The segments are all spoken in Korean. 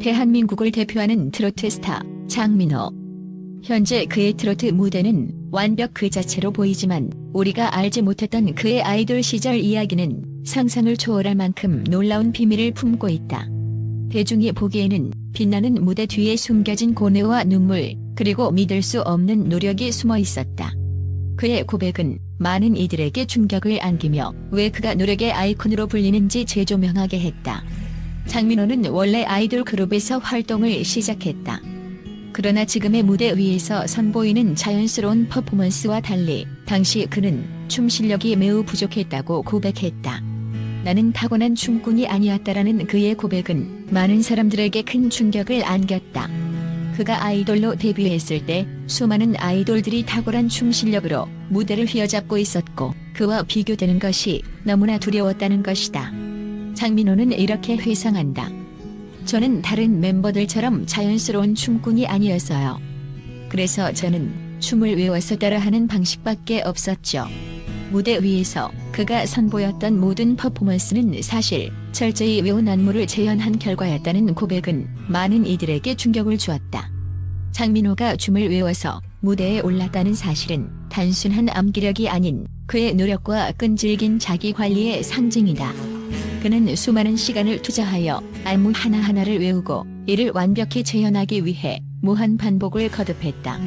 대한민국을 대표하는 트로트 스타 장민호. 현재 그의 트로트 무대는 완벽 그 자체로 보이지만 우리가 알지 못했던 그의 아이돌 시절 이야기는 상상을 초월할 만큼 놀라운 비밀을 품고 있다. 대중이 보기에는 빛나는 무대 뒤에 숨겨진 고뇌와 눈물, 그리고 믿을 수 없는 노력이 숨어 있었다. 그의 고백은 많은 이들에게 충격을 안기며 왜 그가 노력의 아이콘으로 불리는지 재조명하게 했다. 장민호는 원래 아이돌 그룹에서 활동을 시작했다. 그러나 지금의 무대 위에서 선보이는 자연스러운 퍼포먼스와 달리 당시 그는 춤 실력이 매우 부족했다고 고백했다. 나는 타고난 춤꾼이 아니었다라는 그의 고백은 많은 사람들에게 큰 충격을 안겼다. 그가 아이돌로 데뷔했을 때 수많은 아이돌들이 탁월한 춤 실력으로 무대를 휘어잡고 있었고 그와 비교되는 것이 너무나 두려웠다는 것이다. 장민호는 이렇게 회상한다. 저는 다른 멤버들처럼 자연스러운 춤꾼이 아니었어요. 그래서 저는 춤을 외워서 따라하는 방식밖에 없었죠. 무대 위에서 그가 선보였던 모든 퍼포먼스는 사실 철저히 외운 안무를 재현한 결과였다는 고백은 많은 이들에게 충격을 주었다. 장민호가 춤을 외워서 무대에 올랐다는 사실은 단순한 암기력이 아닌 그의 노력과 끈질긴 자기 관리의 상징이다. 그는 수많은 시간을 투자하여 안무 하나하나를 외우고 이를 완벽히 재현하기 위해 무한 반복을 거듭했다.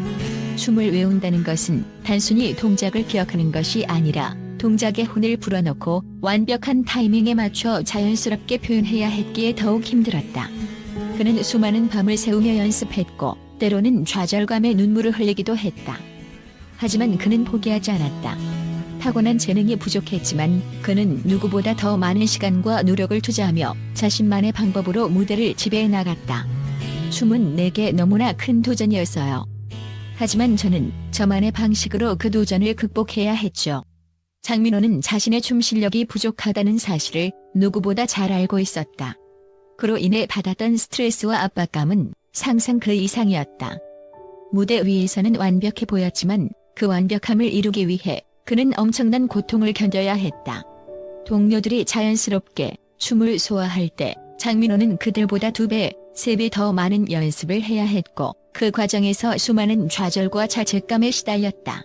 춤을 외운다는 것은 단순히 동작을 기억하는 것이 아니라 동작의 혼을 불어넣고 완벽한 타이밍에 맞춰 자연스럽게 표현해야 했기에 더욱 힘들었다. 그는 수많은 밤을 새우며 연습했고 때로는 좌절감에 눈물을 흘리기도 했다. 하지만 그는 포기하지 않았다. 타고난 재능이 부족했지만 그는 누구보다 더 많은 시간과 노력을 투자하며 자신만의 방법으로 무대를 지배해 나갔다. 춤은 내게 너무나 큰 도전이었어요. 하지만 저는 저만의 방식으로 그 도전을 극복해야 했죠. 장민호는 자신의 춤 실력이 부족하다는 사실을 누구보다 잘 알고 있었다. 그로 인해 받았던 스트레스와 압박감은 상상 그 이상이었다. 무대 위에서는 완벽해 보였지만 그 완벽함을 이루기 위해 그는 엄청난 고통을 견뎌야 했다. 동료들이 자연스럽게 춤을 소화할 때 장민호는 그들보다 두 배, 세 배 더 많은 연습을 해야 했고 그 과정에서 수많은 좌절과 자책감에 시달렸다.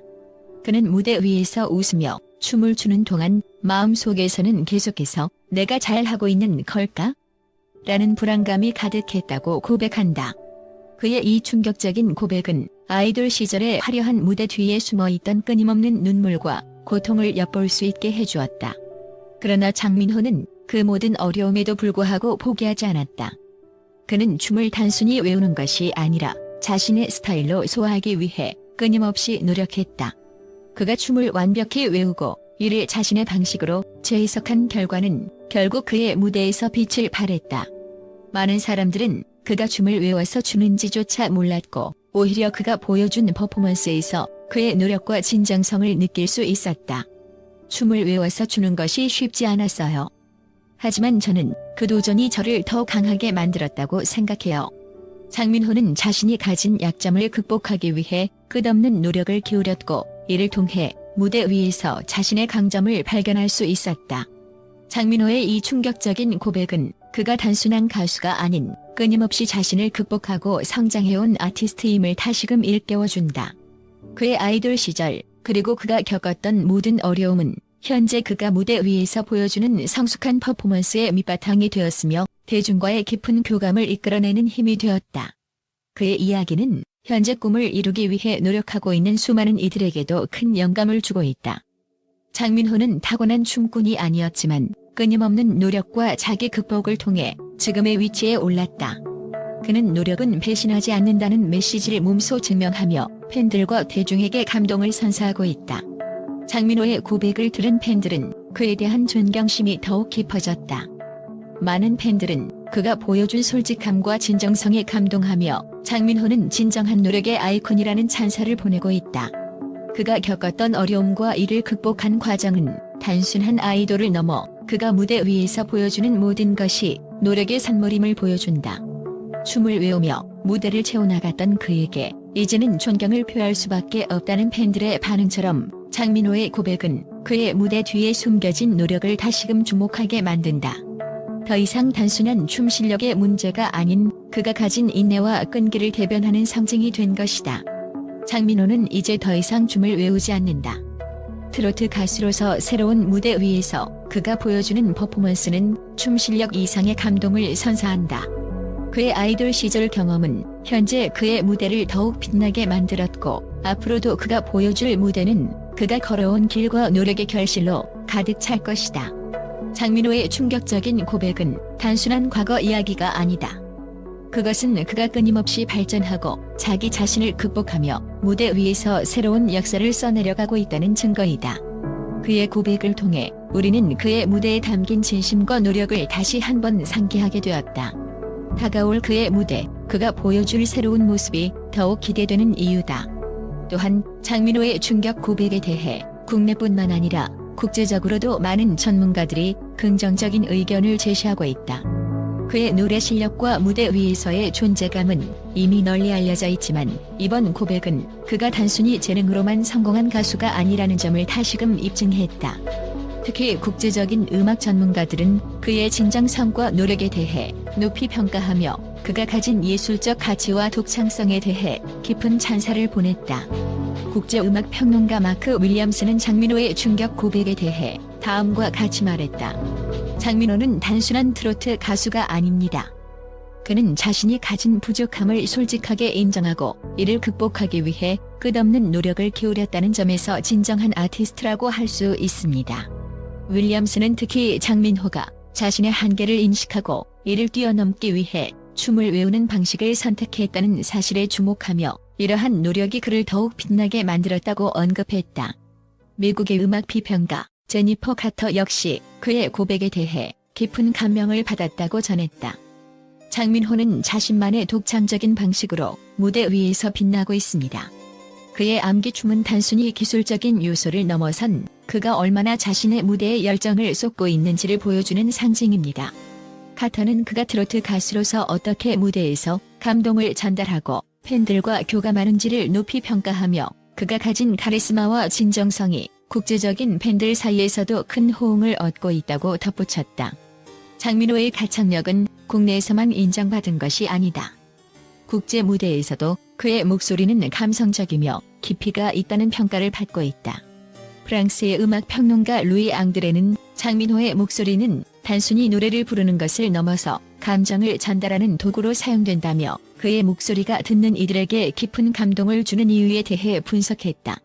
그는 무대 위에서 웃으며 춤을 추는 동안 마음속에서는 계속해서 내가 잘하고 있는 걸까? 라는 불안감이 가득했다고 고백한다. 그의 이 충격적인 고백은 아이돌 시절의 화려한 무대 뒤에 숨어있던 끊임없는 눈물과 고통을 엿볼 수 있게 해주었다. 그러나 장민호는 그 모든 어려움에도 불구하고 포기하지 않았다. 그는 춤을 단순히 외우는 것이 아니라 자신의 스타일로 소화하기 위해 끊임없이 노력했다. 그가 춤을 완벽히 외우고 이를 자신의 방식으로 재해석한 결과는 결국 그의 무대에서 빛을 발했다. 많은 사람들은 그가 춤을 외워서 추는지조차 몰랐고 오히려 그가 보여준 퍼포먼스에서 그의 노력과 진정성을 느낄 수 있었다. 춤을 외워서 추는 것이 쉽지 않았어요. 하지만 저는 그 도전이 저를 더 강하게 만들었다고 생각해요. 장민호는 자신이 가진 약점을 극복하기 위해 끝없는 노력을 기울였고 이를 통해 무대 위에서 자신의 강점을 발견할 수 있었다. 장민호의 이 충격적인 고백은 그가 단순한 가수가 아닌 끊임없이 자신을 극복하고 성장해온 아티스트임을 다시금 일깨워준다. 그의 아이돌 시절 그리고 그가 겪었던 모든 어려움은 현재 그가 무대 위에서 보여주는 성숙한 퍼포먼스의 밑바탕이 되었으며 대중과의 깊은 교감을 이끌어내는 힘이 되었다. 그의 이야기는 현재 꿈을 이루기 위해 노력하고 있는 수많은 이들에게도 큰 영감을 주고 있다. 장민호는 타고난 춤꾼이 아니었지만 끊임없는 노력과 자기 극복을 통해 지금의 위치에 올랐다. 그는 노력은 배신하지 않는다는 메시지를 몸소 증명하며 팬들과 대중에게 감동을 선사하고 있다. 장민호의 고백을 들은 팬들은 그에 대한 존경심이 더욱 깊어졌다. 많은 팬들은 그가 보여준 솔직함과 진정성에 감동하며 장민호는 진정한 노력의 아이콘이라는 찬사를 보내고 있다. 그가 겪었던 어려움과 이를 극복한 과정은 단순한 아이돌을 넘어 그가 무대 위에서 보여주는 모든 것이 노력의 산물임을 보여준다. 춤을 외우며 무대를 채워나갔던 그에게 이제는 존경을 표할 수밖에 없다는 팬들의 반응처럼 장민호의 고백은 그의 무대 뒤에 숨겨진 노력을 다시금 주목하게 만든다. 더 이상 단순한 춤 실력의 문제가 아닌 그가 가진 인내와 끈기를 대변하는 상징이 된 것이다. 장민호는 이제 더 이상 춤을 외우지 않는다. 트로트 가수로서 새로운 무대 위에서 그가 보여주는 퍼포먼스는 춤 실력 이상의 감동을 선사한다. 그의 아이돌 시절 경험은 현재 그의 무대를 더욱 빛나게 만들었고 앞으로도 그가 보여줄 무대는 그가 걸어온 길과 노력의 결실로 가득 찰 것이다. 장민호의 충격적인 고백은 단순한 과거 이야기가 아니다. 그것은 그가 끊임없이 발전하고 자기 자신을 극복하며 무대 위에서 새로운 역사를 써내려가고 있다는 증거이다. 그의 고백을 통해 우리는 그의 무대에 담긴 진심과 노력을 다시 한번 상기하게 되었다. 다가올 그의 무대, 그가 보여줄 새로운 모습이 더욱 기대되는 이유다. 또한 장민호의 충격 고백에 대해 국내뿐만 아니라 국제적으로도 많은 전문가들이 긍정적인 의견을 제시하고 있다. 그의 노래 실력과 무대 위에서의 존재감은 이미 널리 알려져 있지만 이번 고백은 그가 단순히 재능으로만 성공한 가수가 아니라는 점을 다시금 입증했다. 특히 국제적인 음악 전문가들은 그의 진정성과 노력에 대해 높이 평가하며 그가 가진 예술적 가치와 독창성에 대해 깊은 찬사를 보냈다. 국제음악 평론가 마크 윌리엄스는 장민호의 충격 고백에 대해 다음과 같이 말했다. 장민호는 단순한 트로트 가수가 아닙니다. 그는 자신이 가진 부족함을 솔직하게 인정하고 이를 극복하기 위해 끝없는 노력을 기울였다는 점에서 진정한 아티스트라고 할 수 있습니다. 윌리엄스는 특히 장민호가 자신의 한계를 인식하고 이를 뛰어넘기 위해 춤을 외우는 방식을 선택했다는 사실에 주목하며 이러한 노력이 그를 더욱 빛나게 만들었다고 언급했다. 미국의 음악 비평가 제니퍼 카터 역시 그의 고백에 대해 깊은 감명을 받았다고 전했다. 장민호는 자신만의 독창적인 방식으로 무대 위에서 빛나고 있습니다. 그의 암기춤은 단순히 기술적인 요소를 넘어선 그가 얼마나 자신의 무대에 열정을 쏟고 있는지를 보여주는 상징입니다. 카터는 그가 트로트 가수로서 어떻게 무대에서 감동을 전달하고 팬들과 교감하는지를 높이 평가하며 그가 가진 카리스마와 진정성이 국제적인 팬들 사이에서도 큰 호응을 얻고 있다고 덧붙였다. 장민호의 가창력은 국내에서만 인정받은 것이 아니다. 국제 무대에서도 그의 목소리는 감성적이며 깊이가 있다는 평가를 받고 있다. 프랑스의 음악 평론가 루이 앙드레는 장민호의 목소리는 단순히 노래를 부르는 것을 넘어서 감정을 전달하는 도구로 사용된다며 그의 목소리가 듣는 이들에게 깊은 감동을 주는 이유에 대해 분석했다.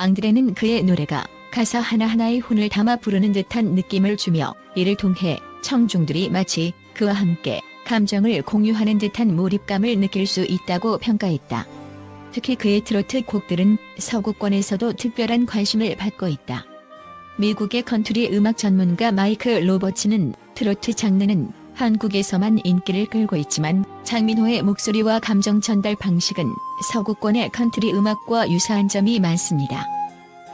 앙드레는 그의 노래가 가사 하나하나의 혼을 담아 부르는 듯한 느낌을 주며 이를 통해 청중들이 마치 그와 함께 감정을 공유하는 듯한 몰입감을 느낄 수 있다고 평가했다. 특히 그의 트로트 곡들은 서구권에서도 특별한 관심을 받고 있다. 미국의 컨트리 음악 전문가 마이크 로버츠는 트로트 장르는 한국에서만 인기를 끌고 있지만 장민호의 목소리와 감정 전달 방식은 서구권의 컨트리 음악과 유사한 점이 많습니다.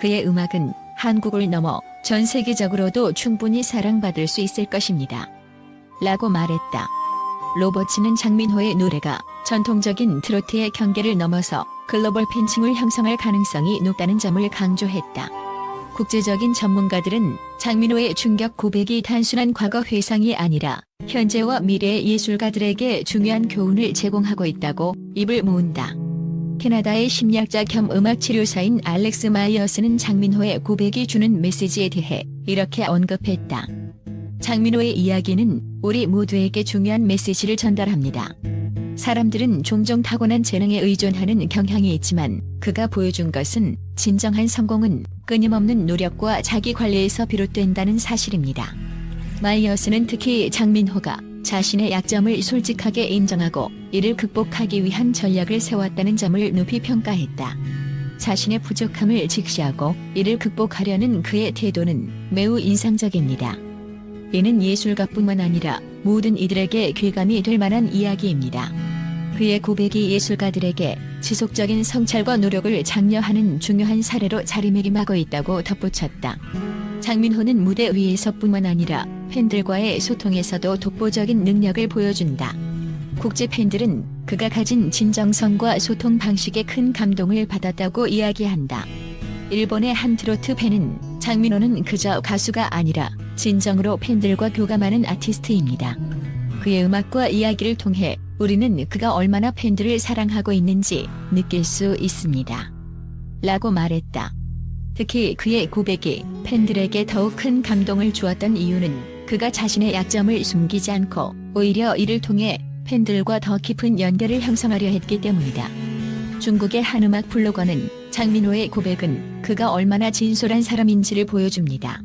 그의 음악은 한국을 넘어 전 세계적으로도 충분히 사랑받을 수 있을 것입니다. 라고 말했다. 로버츠는 장민호의 노래가 전통적인 트로트의 경계를 넘어서 글로벌 팬층을 형성할 가능성이 높다는 점을 강조했다. 국제적인 전문가들은 장민호의 충격 고백이 단순한 과거 회상이 아니라 현재와 미래의 예술가들에게 중요한 교훈을 제공하고 있다고 입을 모은다. 캐나다의 심리학자 겸 음악 치료사인 알렉스 마이어스는 장민호의 고백이 주는 메시지에 대해 이렇게 언급했다. 장민호의 이야기는 우리 모두에게 중요한 메시지를 전달합니다. 사람들은 종종 타고난 재능에 의존하는 경향이 있지만 그가 보여준 것은 진정한 성공은 끊임없는 노력과 자기 관리에서 비롯된다는 사실입니다. 마이어스는 특히 장민호가 자신의 약점을 솔직하게 인정하고 이를 극복하기 위한 전략을 세웠다는 점을 높이 평가했다. 자신의 부족함을 직시하고 이를 극복하려는 그의 태도는 매우 인상적입니다. 이는 예술가뿐만 아니라 모든 이들에게 귀감이 될 만한 이야기입니다. 그의 고백이 예술가들에게 지속적인 성찰과 노력을 장려하는 중요한 사례로 자리매김하고 있다고 덧붙였다. 장민호는 무대 위에서뿐만 아니라 팬들과의 소통에서도 독보적인 능력을 보여준다. 국제 팬들은 그가 가진 진정성과 소통 방식에 큰 감동을 받았다고 이야기한다. 일본의 한 트로트 팬은 장민호는 그저 가수가 아니라 진정으로 팬들과 교감하는 아티스트입니다. 그의 음악과 이야기를 통해 우리는 그가 얼마나 팬들을 사랑하고 있는지 느낄 수 있습니다. 라고 말했다. 특히 그의 고백이 팬들에게 더욱 큰 감동을 주었던 이유는 그가 자신의 약점을 숨기지 않고 오히려 이를 통해 팬들과 더 깊은 연결을 형성하려 했기 때문이다. 중국의 한 음악 블로거는 장민호의 고백은 그가 얼마나 진솔한 사람인지를 보여줍니다.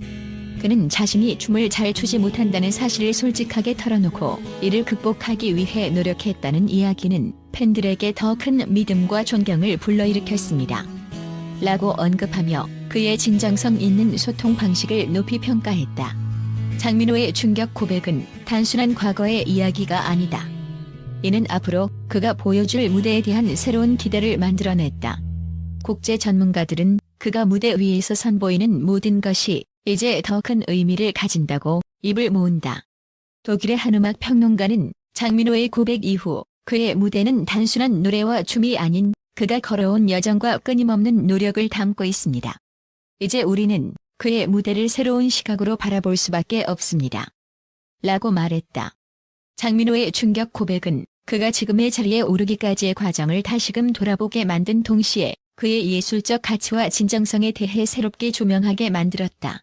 그는 자신이 춤을 잘 추지 못한다는 사실을 솔직하게 털어놓고 이를 극복하기 위해 노력했다는 이야기는 팬들에게 더 큰 믿음과 존경을 불러일으켰습니다. 라고 언급하며 그의 진정성 있는 소통 방식을 높이 평가했다. 장민호의 충격 고백은 단순한 과거의 이야기가 아니다. 이는 앞으로 그가 보여줄 무대에 대한 새로운 기대를 만들어냈다. 국제 전문가들은 그가 무대 위에서 선보이는 모든 것이 이제 더 큰 의미를 가진다고 입을 모은다. 독일의 한 음악 평론가는 장민호의 고백 이후 그의 무대는 단순한 노래와 춤이 아닌 그가 걸어온 여정과 끊임없는 노력을 담고 있습니다. 이제 우리는 그의 무대를 새로운 시각으로 바라볼 수밖에 없습니다. 라고 말했다. 장민호의 충격 고백은 그가 지금의 자리에 오르기까지의 과정을 다시금 돌아보게 만든 동시에 그의 예술적 가치와 진정성에 대해 새롭게 조명하게 만들었다.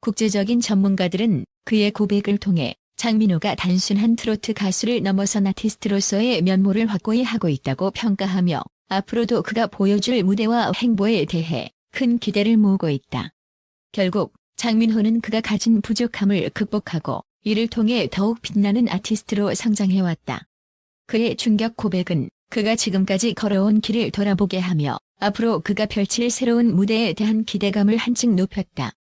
국제적인 전문가들은 그의 고백을 통해 장민호가 단순한 트로트 가수를 넘어선 아티스트로서의 면모를 확고히 하고 있다고 평가하며 앞으로도 그가 보여줄 무대와 행보에 대해 큰 기대를 모으고 있다. 결국 장민호는 그가 가진 부족함을 극복하고 이를 통해 더욱 빛나는 아티스트로 성장해왔다. 그의 충격 고백은 그가 지금까지 걸어온 길을 돌아보게 하며 앞으로 그가 펼칠 새로운 무대에 대한 기대감을 한층 높였다.